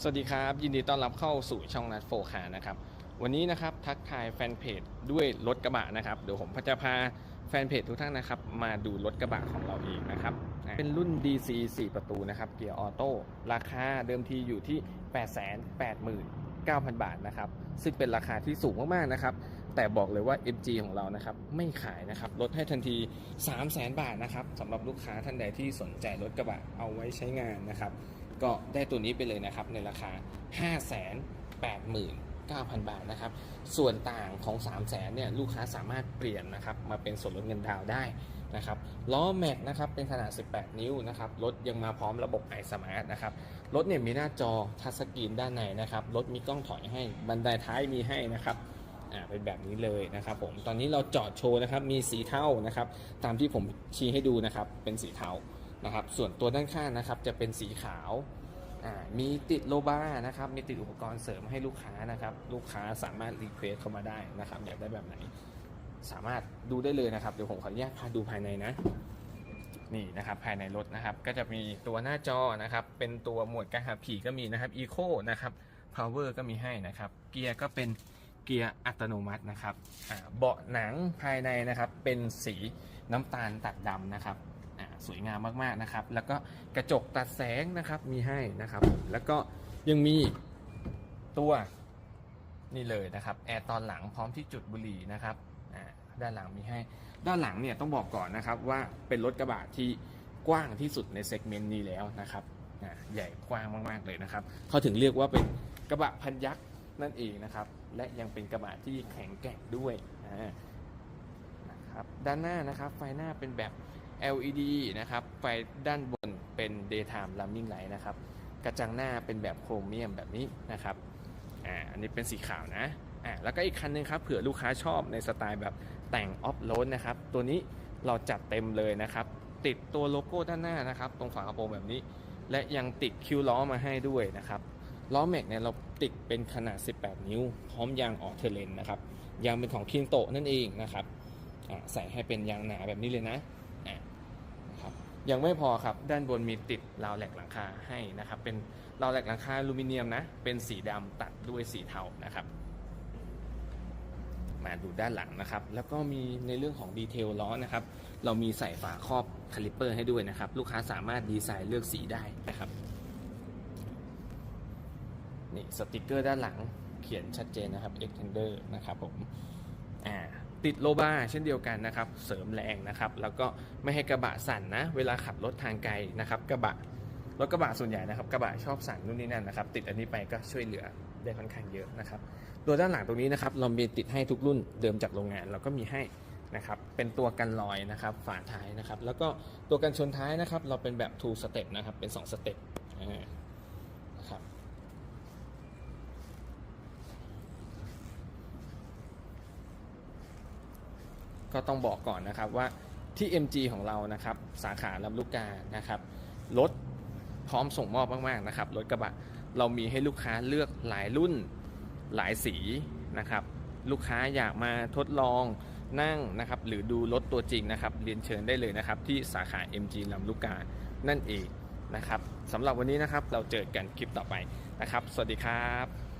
สวัสดีครับ ยินดีต้อนรับเข้าสู่ช่องนัดโฟคานะครับ วันนี้นะครับทักทายแฟนเพจด้วยรถกระบะนะครับ เดี๋ยวผมจะพาแฟนเพจทุกท่านนะครับ มาดูรถกระบะของเราเองนะครับ เป็นรุ่น DC 4 ประตูนะครับ เกียร์ออโต้ราคาเดิมทีอยู่ที่ 889,000 บาทนะครับ ซึ่งเป็นราคาที่สูงมาก ๆ นะครับ แต่บอกเลยว่า MG ของเรานะครับ ไม่ขายนะครับ ลดให้ทันที 300,000 บาทนะครับสำหรับลูกค้าท่านใดที่สนใจรถกระบะเอาไว้ใช้งานนะครับ ก็ได้ตัวนี้ไปเลยนะครับในราคา 589,000 บาทนะครับ ส่วนต่างของ 3 0 0 0 0นเนี่ยลูกค้าสามารถเปลี่ยนนะครับมาเป็นส่วนลดเงินดาวได้นะครับล้อแม็กนะครับเป็นขนาด 18 นิ้วนะครับรถยังมาพร้อมระบบไอสมาร์ทนะครับรถเนี่ยมีหน้าจอทัชสกรีนด้านในนะครับรถมีกล้องถอยให้บันไดท้ายมีให้นะครับอ่าเป็นแบบนี้เลยนะครับผมตอนนี้เราจอดโชว์นะครับมีสีเทานะครับตามที่ผมชี้ให้ดูนะครับเป็นสีเทา นะครับ ส่วนตัวด้านข้างนะครับจะเป็นสีขาวมีติดโลบาร์นะครับมีติดอุปกรณ์เสริมให้ลูกค้านะครับ ลูกค้าสามารถรีเควสเข้ามาได้นะครับ อยากได้แบบไหน สามารถดูได้เลยนะครับ เดี๋ยวผมขออนุญาตพาดูภายในนะ นี่นะครับภายในรถนะครับ ก็จะมีตัวหน้าจอนะครับ เป็นตัวหมวดการขับขี่ก็มีนะครับ Eco นะครับ Power ก็มีให้นะครับ เกียร์ก็เป็นเกียร์อัตโนมัตินะครับเบาะหนังภายในนะครับ เป็นสีน้ำตาลตัดดำนะครับ สวยงามมากๆนะครับ แล้วก็กระจกตัดแสงนะครับมีให้นะครับผมแล้วก็ยังมีตัวนี่เลยนะครับแอร์ตอนหลังพร้อมที่จุดบุหรี่นะครับอ่าด้านหลังมีให้ ด้านหลังเนี่ยต้องบอกก่อนนะครับว่าเป็นรถกระบะที่กว้างที่สุดในเซกเมนต์นี้แล้วนะครับอ่าใหญ่กว้างมากๆเลยนะครับเขาถึงเรียกว่าเป็นกระบะพันยักษ์นั่นเองนะครับ และยังเป็นกระบะที่แข็งแกร่งด้วยนะครับ ด้านหน้านะครับไฟหน้าเป็นแบบ LED นะครับ ไฟด้านบนเป็น daytime running light นะครับ กระจังหน้าเป็นแบบโครเมียมแบบนี้นะครับ อ่า อันนี้เป็นสีขาวนะ อ่า แล้วก็อีกคันนึงครับ เผื่อลูกค้าชอบในสไตล์แบบแต่งออฟโรดนะครับ ตัวนี้เราจัดเต็มเลยนะครับ ติดตัวโลโก้ด้านหน้านะครับ ตรงฝากระโปรงแบบนี้ และยังติดคิวล้อมาให้ด้วยนะครับ ล้อแม็กเนี่ยเราติดเป็นขนาด 18 นิ้ว พร้อมยางออกเทเลนนะครับ ยางเป็นของคิงโตนั่นเองนะครับ อ่า ใส่ให้เป็นยางหนาแบบนี้เลยนะ ยังไม่พอครับด้านบนมีติดราวแหลกหลังคาให้นะครับ เป็นราวแหลกหลังคาอลูมิเนียมนะ เป็นสีดำตัดด้วยสีเทานะครับ มาดูด้านหลังนะครับ แล้วก็มีในเรื่องของดีเทลล้อนะครับ เรามีใส่ฝาครอบคาลิปเปอร์ให้ด้วยนะครับ ลูกค้าสามารถดีไซน์เลือกสีได้นะครับนี่สติกเกอร์ด้านหลังเขียนชัดเจนนะครับ extender นะครับผมอ่า ติดโลบาเช่นเดียวกันนะครับ เสริมแรงนะครับ แล้วก็ไม่ให้กระบะสั่นนะ เวลาขับรถทางไกลนะครับ กระบะรถกระบะส่วนใหญ่นะครับกระบะชอบสั่นนู่นนี่นั่นนะครับ ติดอันนี้ไปก็ช่วยเหลือได้ค่อนข้างเยอะนะครับ ตัวด้านหลังตรงนี้นะครับ เรามีติดให้ทุกรุ่นเดิมจากโรงงานเราก็มีให้นะครับ เป็นตัวกันรอยนะครับ ฝาท้ายนะครับ แล้วก็ตัวกันชนท้ายนะครับ เราเป็นแบบ two step นะครับ เป็น2สเต็ปอ่านะครับ ก็ต้องบอกก่อนนะครับว่าที่ MG ของเรานะครับสาขาลำลูกกานะครับรถพร้อมส่งมอบมากๆนะครับรถกระบะเรามีให้ลูกค้าเลือกหลายรุ่นหลายสีนะครับลูกค้าอยากมาทดลองนั่งนะครับหรือดูรถตัวจริงนะครับเรียนเชิญได้เลยนะครับที่สาขา MG ลำลูกกานั่นเองนะครับสำหรับวันนี้นะครับเราเจอกันคลิปต่อไปนะครับ สวัสดีครับ